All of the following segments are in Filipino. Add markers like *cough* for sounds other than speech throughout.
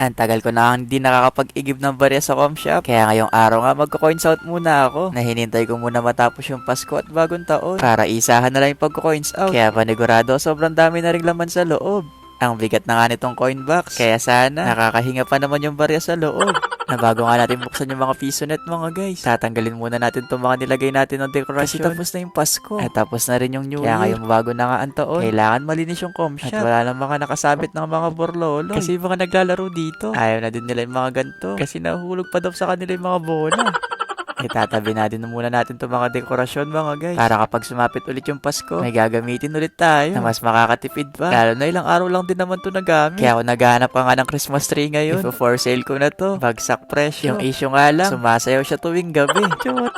Ang tagal ko na hindi nakakapag-igib ng barya sa com shop. Kaya ngayong araw nga magko-coins out muna ako. Nahinintay ko muna matapos yung Pasko at bagong taon. Para isahan na lang yung pagko-coins out. Kaya panigurado sobrang dami na rin laman sa loob. Ang bigat na nga nitong coin box. Kaya sana, nakakahinga pa naman yung barya sa loob. Na bago nga natin buksan yung mga piso net mga guys. Tatanggalin muna natin itong mga nilagay natin ng dekorasyon. Kasi tapos na yung Pasko. At tapos na rin yung New Year. Kaya bago na nga ang taon. Kailangan malinis yung com shop. At wala na mga nakasabit ng mga borlolo. Kasi yung mga naglalaro dito. Ayaw na din nila yung mga ganito. Kasi nahulog pa daw sa kanila yung mga bola. *laughs* Itatabi natin na muna natin itong mga dekorasyon mga guys. Para kapag sumapit ulit yung Pasko, may gagamitin ulit tayo na mas makakatipid pa. Lalo na ilang araw lang din naman to nagamit. Kaya ako naghahanap pa nga ng Christmas tree ngayon. If for sale ko na to. Bagsak presyo. Yung issue nga lang, sumasayaw siya tuwing gabi. *laughs* Chot.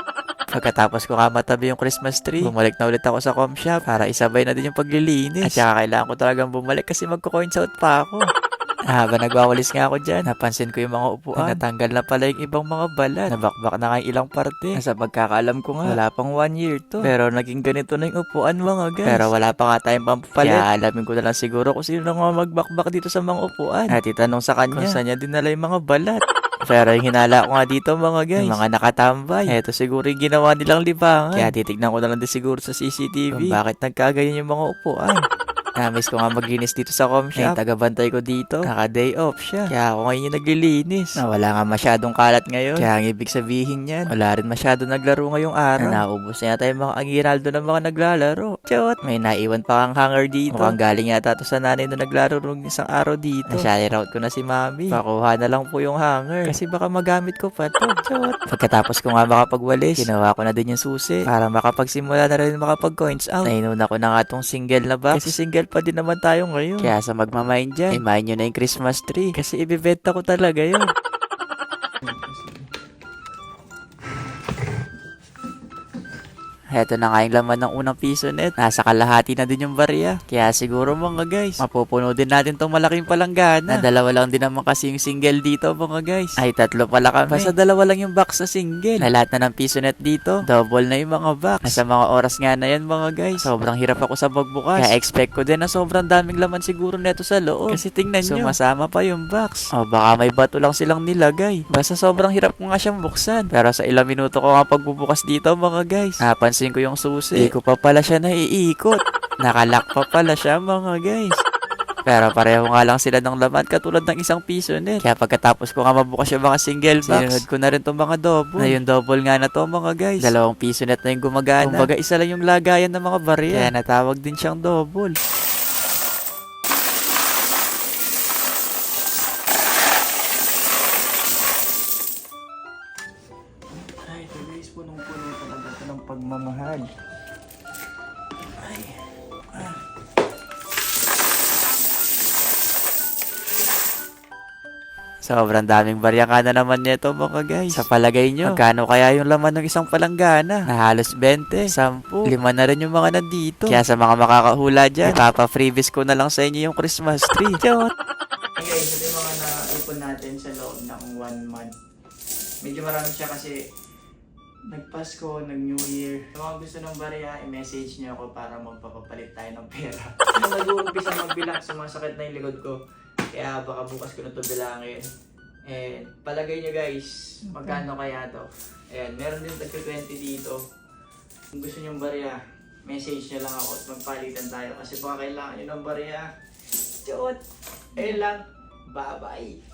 Pagkatapos ko nga matabi yung Christmas tree, bumalik na ulit ako sa com shop para isabay na din yung paglilinis. At saka kailangan ko talagang bumalik kasi magko-coins out pa ako. Habang nagwawalis nga ako dyan, napansin ko yung mga upuan. Na natanggal na pala yung ibang mga balat. Nabakbak na nga yung ilang parte. Sa pagkakaalam ko nga, wala pang one year to. Pero naging ganito na yung upuan mga guys. Pero wala pa nga tayong pampapalit. Kaya alamin ko na lang siguro kung sino na nga magbakbak dito sa mga upuan. At itanong sa kanya kung saan niya dinala yung mga balat. *laughs* Pero yung hinala ko nga dito mga guys, yung mga nakatambay. Eto siguro yung ginawa nilang libangan. Kaya titignan ko na lang din siguro sa CCTV kung bakit nagkagayan yung mga upuan. *laughs* Namiss ko nga maglinis dito sa com shop. Ay, tagabantay ko dito. Naka-day off siya. Kaya ako ngayon yung naglilinis. Na wala nga masyadong kalat ngayon. Kaya ang ibig sabihin yan, wala rin masyado naglaro ngayong araw. Na naubos na yata yung mga agiraldo ng mga naglalaro. Chot! May naiwan pa kang hanger dito. Mukhang galing yata to sa nanay na naglaro nung isang araw dito. Na-share out ko na si mami. Pakuha na lang po yung hanger. Kasi baka magamit ko pa to. Chot! Pagkatapos ko nga makapagwalis, ginawa ko na din yung susi. Para makapagsimula na rin makapag-coins out. Nainuna ko na nga tong single na box. Kasi single pa din naman tayo ngayon. Kaya sa magmamain dyan, imahin nyo na yung Christmas tree. Kasi ibibenta ko talaga yun. *laughs* Heto na nga yung laman ng unang piso net. Nasa kalahati na din yung barya. Kaya siguro mga guys, mapupuno din natin tong malaking palanggana. Na dalawa lang din naman kasi yung single dito mga guys. Ay tatlo pala kami. Basta dalawa lang yung box sa single. Na lahat na ng piso net dito, double na yung mga box. Nasa mga oras nga na yan mga guys. Sobrang hirap ako sa pagbukas. Kaya expect ko din na sobrang daming laman siguro neto sa loob. Kasi tingnan nyo, sumasama pa yung box. O baka may bato lang silang nilagay. Basta sobrang hirap ko nga siyang buksan. Pero sa ilang minuto ko nga pagbubukas dito mga guys. Napansin ko yung susi. Di ko pa pala siya naiikot. Nakalak pa pala siya mga guys. Pero pareho nga lang sila ng laman katulad ng isang piso net. Kaya pagkatapos ko nga mabukas yung mga single box, sinunod ko na rin itong mga double. Na yung double nga na to mga guys. Dalawang piso net na yung gumagana. Kumbaga isa lang yung lagayan ng mga barya. Kaya natawag din siyang double. Pagmamahal. Ay. Ah. Sobrang daming barya na naman nito mga guys. Sa palagay nyo, magkano kaya yung laman ng isang palanggana? Na halos 20, 10, lima na rin yung mga nandito. Kaya sa mga makakahula dyan, ipapa-freebies ko na lang sa inyo yung Christmas tree. *laughs* Chot! Guys, ito yung mga naipon natin sa loob ng one month. Medyo marami siya kasi nagpasko, nag-New Year. Kung mga gusto ng barya, i-message niyo ako para magpapapalit tayo ng pera. *laughs* Nung nag-uumpisa magbilang, sumasakit na yung likod ko. Kaya baka bukas ko na ito bilangin. And palagay nyo guys, magkano kaya to? Ayan, meron din tagka 20 dito. Kung gusto nyo barya, message nyo lang ako at magpalitan tayo. Kasi baka kailangan nyo ng barya. Chot! Ayun lang. Bye-bye!